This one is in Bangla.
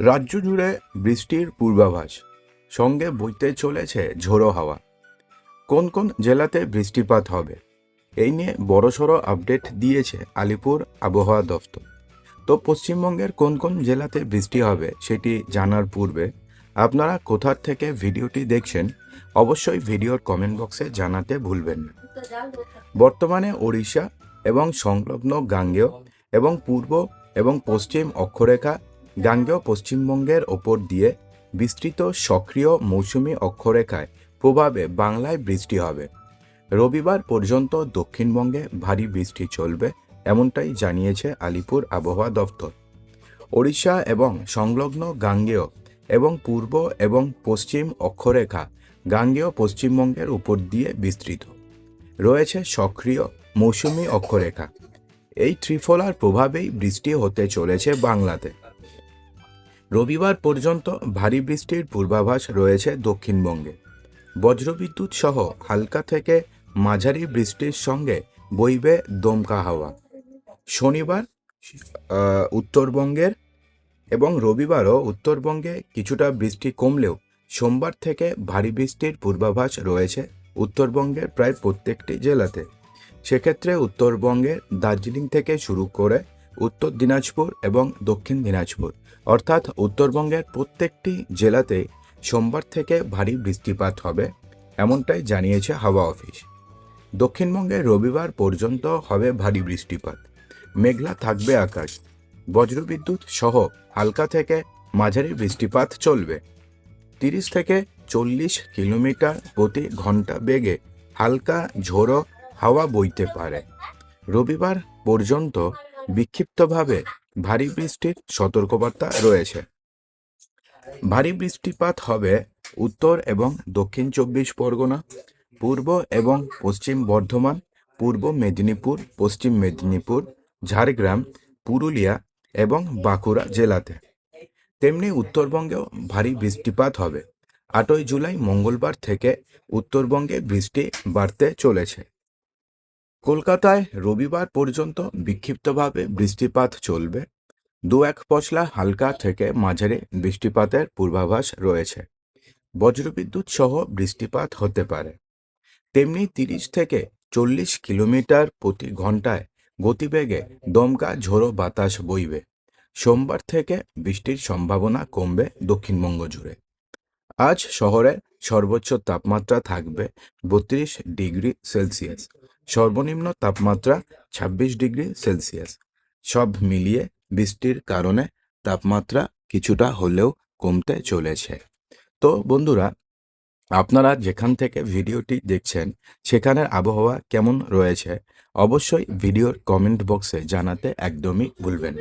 রাজ্য জুড়ে বৃষ্টির পূর্বাভাস। সঙ্গে বইতে চলেছে ঝোড়ো হাওয়া। কোন কোন জেলাতে বৃষ্টিপাত হবে? এই নিয়ে বড়সড় আপডেট দিয়েছে আলিপুর আবহাওয়া দফতর। তো পশ্চিমবঙ্গের কোন কোন জেলাতে বৃষ্টি হবে সেটি জানার পূর্বে আপনারা কোথার থেকে ভিডিওটি দেখছেন অবশ্যই ভিডিওর কমেন্ট বক্সে জানাতে ভুলবেন না। বর্তমানে ওড়িশা এবং সংলগ্ন গাঙ্গেয় এবং পূর্ব এবং পশ্চিম অক্ষরেখা গাঙ্গেয় পশ্চিমবঙ্গের ওপর দিয়ে বিস্তৃত সক্রিয় মৌসুমি অক্ষরেখায় প্রভাবে বাংলায় বৃষ্টি হবে। রবিবার পর্যন্ত দক্ষিণবঙ্গে ভারী বৃষ্টি চলবে, এমনটাই জানিয়েছে আলিপুর আবহাওয়া দফতর ওড়িশা এবং সংলগ্ন গাঙ্গেয় এবং পূর্ব এবং পশ্চিম অক্ষরেখা গাঙ্গেয় পশ্চিমবঙ্গের উপর দিয়ে বিস্তৃত। রয়েছে সক্রিয় মৌসুমি অক্ষরেখা। এই ত্রিফলার প্রভাবেই বৃষ্টি হতে চলেছে বাংলাতে। রবিবার পর্যন্ত ভারী বৃষ্টির পূর্বাভাস রয়েছে দক্ষিণবঙ্গে। বজ্রবিদ্যুৎ সহ হালকা থেকে মাঝারি বৃষ্টির সঙ্গে বইবে দমকা হাওয়া। শনিবার উত্তরবঙ্গের এবং রবিবারও উত্তরবঙ্গে কিছুটা বৃষ্টি কমলেও সোমবার থেকে ভারী বৃষ্টির পূর্বাভাস রয়েছে উত্তরবঙ্গের প্রায় প্রত্যেকটি জেলাতে। সেক্ষেত্রে উত্তরবঙ্গের দার্জিলিং থেকে শুরু করে উত্তর দিনাজপুর এবং দক্ষিণ দিনাজপুর। অর্থাৎ উত্তরবঙ্গের প্রত্যেকটি জেলাতে সোমবার থেকে ভারী বৃষ্টিপাত হবে, এমনটাই জানিয়েছে হাওয়া অফিস। দক্ষিণবঙ্গে রবিবার পর্যন্ত হবে ভারী বৃষ্টিপাত। মেঘলা থাকবে আকাশ। বজ্রবিদ্যুৎ সহ হালকা থেকে মাঝারি বৃষ্টিপাত চলবে। তিরিশ থেকে চল্লিশ কিলোমিটার প্রতি ঘণ্টা বেগে হালকা ঝোড়ো হাওয়া বইতে পারে। রবিবার পর্যন্ত বিক্ষিপ্তভাবে ভারী বৃষ্টির সতর্কবার্তা রয়েছে। ভারী বৃষ্টিপাত হবে উত্তর এবং দক্ষিণ চব্বিশ পরগনা, পূর্ব এবং পশ্চিম বর্ধমান, পূর্ব মেদিনীপুর, পশ্চিম মেদিনীপুর, ঝাড়গ্রাম, পুরুলিয়া এবং বাঁকুড়া জেলাতে। তেমনি উত্তরবঙ্গেও ভারী বৃষ্টিপাত হবে। আটই জুলাই মঙ্গলবার থেকে উত্তরবঙ্গে বৃষ্টি বাড়তে চলেছে। কলকাতায় রবিবার পর্যন্ত বিক্ষিপ্তভাবে বৃষ্টিপাত চলবে। দু এক পশলা হালকা থেকে মাঝারি বৃষ্টিপাতের পূর্বাভাস রয়েছে। বজ্রবিদ্যুৎ সহ বৃষ্টিপাত হতে পারে। তেমনি তিরিশ থেকে চল্লিশ কিলোমিটার প্রতি ঘন্টায় গতিবেগে দমকা ঝোড়ো বাতাস বইবে। সোমবার থেকে বৃষ্টির সম্ভাবনা কমবে দক্ষিণবঙ্গ জুড়ে। আজ শহরে সর্বোচ্চ তাপমাত্রা থাকবে বত্রিশ ডিগ্রি সেলসিয়াস। সর্বনিম্ন তাপমাত্রা ছাব্বিশ ডিগ্রি সেলসিয়াস। সব মিলিয়ে বৃষ্টির কারণে তাপমাত্রা কিছুটা হলেও কমতে চলেছে। তো বন্ধুরা, আপনারা যেখান থেকে ভিডিওটি দেখছেন, সেখানের আবহাওয়া কেমন রয়েছে, অবশ্যই ভিডিওর কমেন্ট বক্সে জানাতে একদমই ভুলবেন